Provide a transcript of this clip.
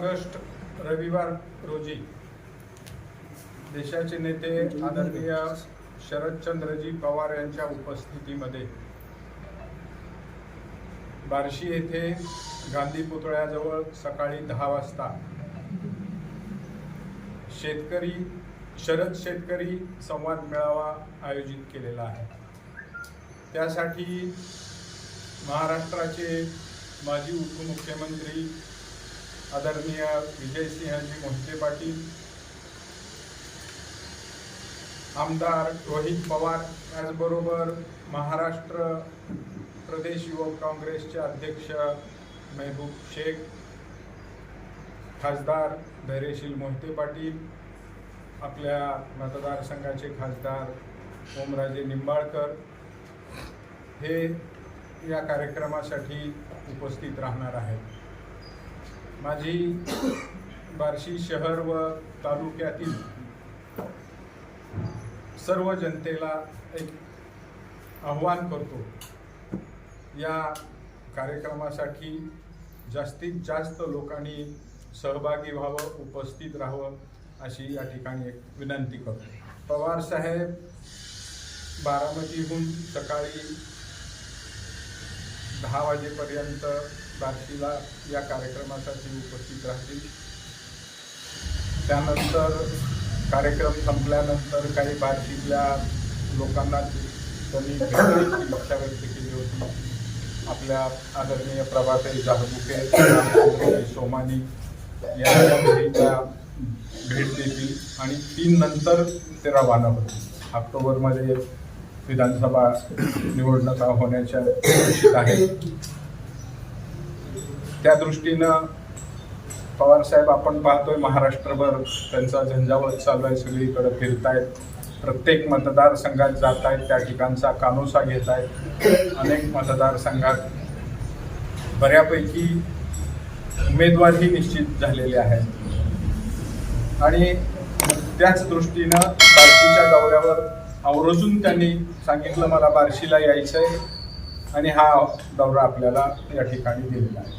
August रविवार रोजी देशाचे नेते आदरणीय शरदचंद्रजी पवार यांच्या उपस्थितीमध्ये बार्शी येथे गांधी पुतळ्याजवळ सकाळी दहा वाजता शेतकरी शरद शेतकरी संवाद मेळावा आयोजित केलेला आहे. त्यासाठी महाराष्ट्राचे माजी उपमुख्यमंत्री आदरणीय विजयसिंहजी मोहिते पाटील आमदार रोहित पवार त्याचबरोबर महाराष्ट्र प्रदेश युवक काँग्रेसचे अध्यक्ष मेहबूब शेख खासदार धैर्यशील मोहिते पाटील आपल्या मतदारसंघाचे खासदार ओमराजे निंबाळकर हे या कार्यक्रमासाठी उपस्थित राहणार आहेत. माझी बार्शी शहर व तालुक्यातील सर्व जनतेला एक आव्हान करतो. या कार्यक्रमासाठी जास्तीत जास्त लोकांनी सहभागी व्हावं उपस्थित राहावं अशी या ठिकाणी एक विनंती करतो. पवार साहेब बारामतीहून सकाळी दहा वाजेपर्यंत बार्शीला या कार्यक्रमासाठी उपस्थित राहतील. त्यानंतर कार्यक्रम संपल्यानंतर काही बार्शीतल्या लोकांना त्यांनी इच्छा व्यक्त केली होती. आपल्या आदरणीय प्रभाताई जाहबुके सोमानी यांच्या भेट देतील. आणि तीन नंतर ते रवाना होतील ऑक्टोबरमध्ये विधानसभा निवडणुका होण्याच्या आहेत. त्या दृष्टीनं पवारसाहेब आपण पाहतोय महाराष्ट्रभर त्यांचा झंझावत चालू आहे सगळीकडे फिरतायत. प्रत्येक मतदारसंघात जात आहेत त्या ठिकाणचा कानोसा घेत आहेत अनेक मतदारसंघात बऱ्यापैकी उमेदवारही निश्चित झालेले आहेत. आणि त्याच दृष्टीनं बार्शीच्या दौऱ्यावर आवर्जून त्यांनी सांगितलं मला बार्शीला यायचं आहे आणि हा दौरा आपल्याला या ठिकाणी दिलेला आहे.